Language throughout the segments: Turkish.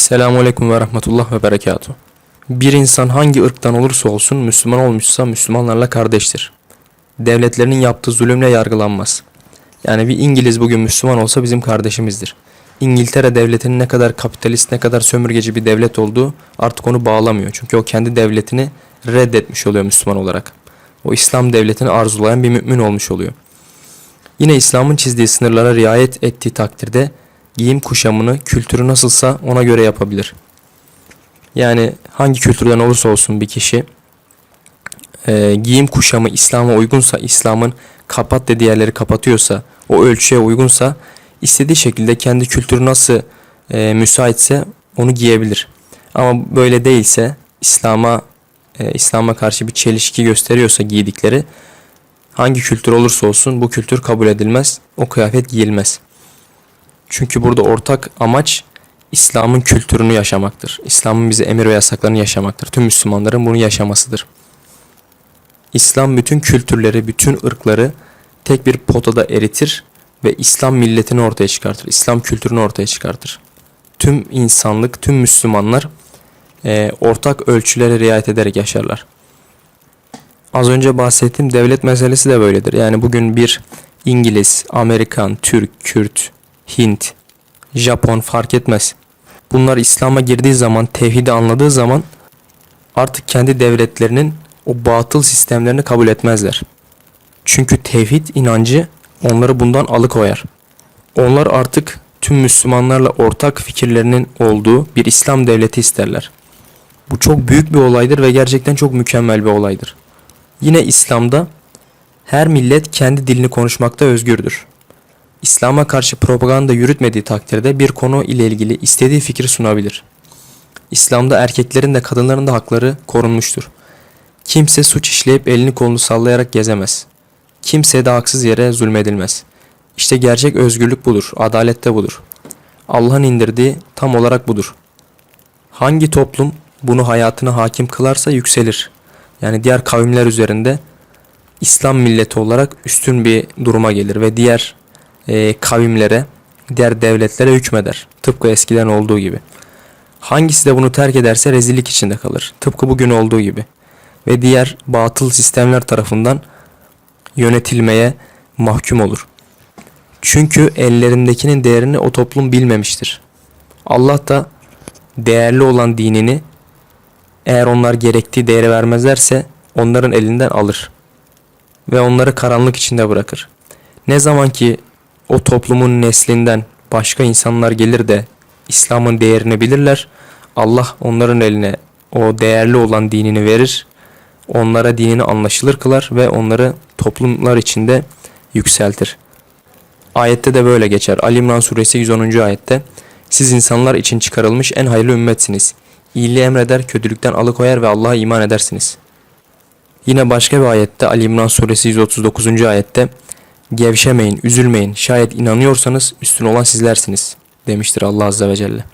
Selamun ve Rahmetullah ve Berekatuhu. Bir insan hangi ırktan olursa olsun Müslüman olmuşsa Müslümanlarla kardeştir. Devletlerinin yaptığı zulümle yargılanmaz. Yani bir İngiliz bugün Müslüman olsa bizim kardeşimizdir. İngiltere devletinin ne kadar kapitalist, ne kadar sömürgeci bir devlet olduğu artık onu bağlamıyor. Çünkü o kendi devletini reddetmiş oluyor Müslüman olarak. O İslam devletini arzulayan bir mümin olmuş oluyor. Yine İslam'ın çizdiği sınırlara riayet ettiği takdirde giyim kuşamını, kültürü nasılsa ona göre yapabilir. Yani hangi kültürden olursa olsun bir kişi e, giyim kuşamı İslam'a uygunsa, İslam'ın kapat dediği yerleri kapatıyorsa, o ölçüye uygunsa istediği şekilde kendi kültürü nasıl e, müsaitse onu giyebilir. Ama böyle değilse İslam'a e, İslam'a karşı bir çelişki gösteriyorsa giydikleri hangi kültür olursa olsun bu kültür kabul edilmez. O kıyafet giyilmez. Çünkü burada ortak amaç İslam'ın kültürünü yaşamaktır. İslam'ın bize emir ve yasaklarını yaşamaktır. Tüm Müslümanların bunu yaşamasıdır. İslam bütün kültürleri, bütün ırkları tek bir potada eritir ve İslam milletini ortaya çıkartır. İslam kültürünü ortaya çıkartır. Tüm insanlık, tüm Müslümanlar e, ortak ölçülere riayet ederek yaşarlar. Az önce bahsettiğim devlet meselesi de böyledir. Yani bugün bir İngiliz, Amerikan, Türk, Kürt, Hint, Japon fark etmez. Bunlar İslam'a girdiği zaman, tevhidi anladığı zaman artık kendi devletlerinin o batıl sistemlerini kabul etmezler. Çünkü tevhid inancı onları bundan alıkoyar. Onlar artık tüm Müslümanlarla ortak fikirlerinin olduğu bir İslam devleti isterler. Bu çok büyük bir olaydır ve gerçekten çok mükemmel bir olaydır. Yine İslam'da her millet kendi dilini konuşmakta özgürdür. İslam'a karşı propaganda yürütmediği takdirde bir konu ile ilgili istediği fikri sunabilir. İslam'da erkeklerin de kadınların da hakları korunmuştur. Kimse suç işleyip elini kolunu sallayarak gezemez. Kimseye de haksız yere zulmedilmez. İşte gerçek özgürlük budur, adalet de budur. Allah'ın indirdiği tam olarak budur. Hangi toplum bunu hayatına hakim kılarsa yükselir. Yani diğer kavimler üzerinde İslam milleti olarak üstün bir duruma gelir ve diğer e, kavimlere, diğer devletlere hükmeder. Tıpkı eskiden olduğu gibi. Hangisi de bunu terk ederse rezillik içinde kalır. Tıpkı bugün olduğu gibi. Ve diğer batıl sistemler tarafından yönetilmeye mahkum olur. Çünkü ellerindekinin değerini o toplum bilmemiştir. Allah da değerli olan dinini eğer onlar gerektiği değeri vermezlerse onların elinden alır ve onları karanlık içinde bırakır. Ne zaman ki o toplumun neslinden başka insanlar gelir de İslam'ın değerini bilirler, Allah onların eline o değerli olan dinini verir, onlara dinini anlaşılır kılar ve onları toplumlar içinde yükseltir. Ayette de böyle geçer. Ali İmran suresi 110. ayette siz insanlar için çıkarılmış en hayırlı ümmetsiniz. İyiliği emreder, kötülükten alıkoyar ve Allah'a iman edersiniz. Yine başka bir ayette Ali İmran suresi 139. ayette Gevşemeyin, üzülmeyin. Şayet inanıyorsanız üstün olan sizlersiniz demiştir Allah Azze ve Celle.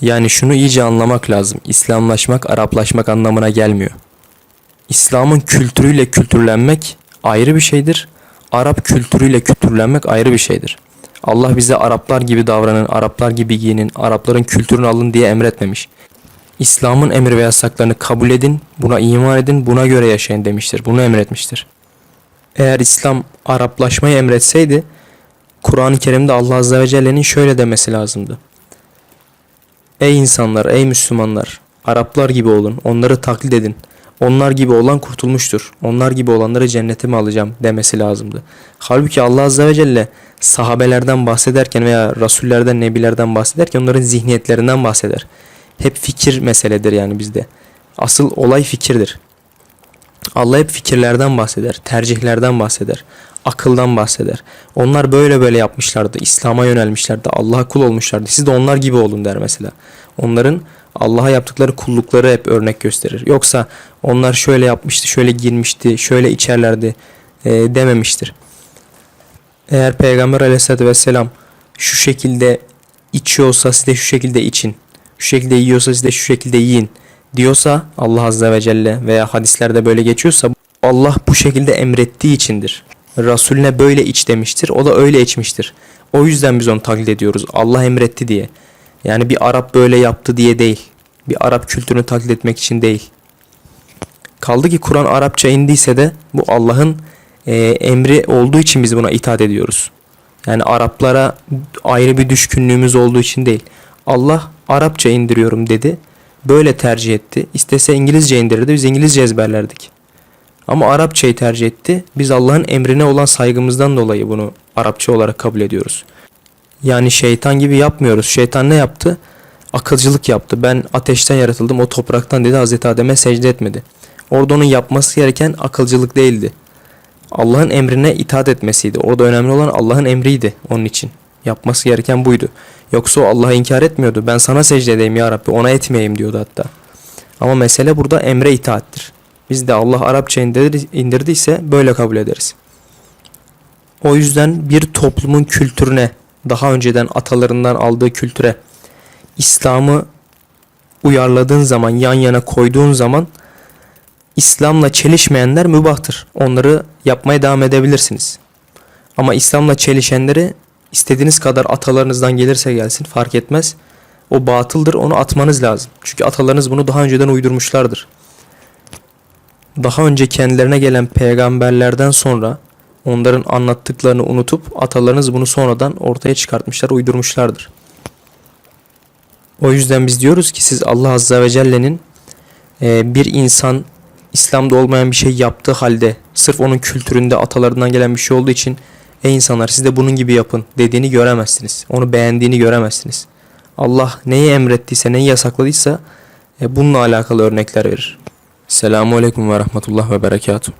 Yani şunu iyice anlamak lazım. İslamlaşmak, Araplaşmak anlamına gelmiyor. İslam'ın kültürüyle kültürlenmek ayrı bir şeydir. Arap kültürüyle kültürlenmek ayrı bir şeydir. Allah bize Araplar gibi davranın, Araplar gibi giyinin, Arapların kültürünü alın diye emretmemiş. İslam'ın emir ve yasaklarını kabul edin, buna iman edin, buna göre yaşayın demiştir. Bunu emretmiştir. Eğer İslam Araplaşmayı emretseydi Kur'an-ı Kerim'de Allah Azze ve Celle'nin şöyle demesi lazımdı. Ey insanlar, ey Müslümanlar, Araplar gibi olun, onları taklit edin. Onlar gibi olan kurtulmuştur. Onlar gibi olanları cennetime alacağım demesi lazımdı. Halbuki Allah Azze ve Celle sahabelerden bahsederken veya rasullerden, nebilerden bahsederken onların zihniyetlerinden bahseder. Hep fikir meseledir yani bizde. Asıl olay fikirdir. Allah hep fikirlerden bahseder, tercihlerden bahseder, akıldan bahseder. Onlar böyle böyle yapmışlardı, İslam'a yönelmişlerdi, Allah'a kul olmuşlardı. Siz de onlar gibi olun der mesela. Onların Allah'a yaptıkları kullukları hep örnek gösterir. Yoksa onlar şöyle yapmıştı, şöyle girmişti, şöyle içerlerdi e, dememiştir. Eğer Peygamber aleyhissalatü vesselam şu şekilde içiyorsa siz de şu şekilde için, şu şekilde yiyorsa siz de şu şekilde yiyin diyorsa Allah Azze ve Celle veya hadislerde böyle geçiyorsa Allah bu şekilde emrettiği içindir. Resulüne böyle iç demiştir. O da öyle içmiştir. O yüzden biz onu taklit ediyoruz. Allah emretti diye. Yani bir Arap böyle yaptı diye değil. Bir Arap kültürünü taklit etmek için değil. Kaldı ki Kur'an Arapça indiyse de bu Allah'ın e, emri olduğu için biz buna itaat ediyoruz. Yani Araplara ayrı bir düşkünlüğümüz olduğu için değil. Allah Arapça indiriyorum dedi. Böyle tercih etti. İstese İngilizce indirirdi. Biz İngilizce ezberlerdik. Ama Arapçayı tercih etti. Biz Allah'ın emrine olan saygımızdan dolayı bunu Arapça olarak kabul ediyoruz. Yani şeytan gibi yapmıyoruz. Şeytan ne yaptı? Akılcılık yaptı. Ben ateşten yaratıldım, o topraktan dedi Hazreti Adem'e secde etmedi. Orada onun yapması gereken akılcılık değildi. Allah'ın emrine itaat etmesiydi. Orada önemli olan Allah'ın emriydi onun için. Yapması gereken buydu. Yoksa o Allah'ı inkar etmiyordu. Ben sana secde edeyim ya Rabbi ona etmeyeyim diyordu hatta. Ama mesele burada emre itaattir. Biz de Allah Arapça indir- indirdiyse böyle kabul ederiz. O yüzden bir toplumun kültürüne, daha önceden atalarından aldığı kültüre, İslam'ı uyarladığın zaman, yan yana koyduğun zaman İslam'la çelişmeyenler mübahtır. Onları yapmaya devam edebilirsiniz. Ama İslam'la çelişenleri istediğiniz kadar atalarınızdan gelirse gelsin fark etmez. O batıldır onu atmanız lazım. Çünkü atalarınız bunu daha önceden uydurmuşlardır. Daha önce kendilerine gelen peygamberlerden sonra onların anlattıklarını unutup atalarınız bunu sonradan ortaya çıkartmışlar, uydurmuşlardır. O yüzden biz diyoruz ki siz Allah Azze ve Celle'nin e, bir insan İslam'da olmayan bir şey yaptığı halde sırf onun kültüründe atalarından gelen bir şey olduğu için ey insanlar siz de bunun gibi yapın dediğini göremezsiniz. Onu beğendiğini göremezsiniz. Allah neyi emrettiyse neyi yasakladıysa e, bununla alakalı örnekler verir. Selamun Aleyküm ve Rahmetullah ve Berekatuhu.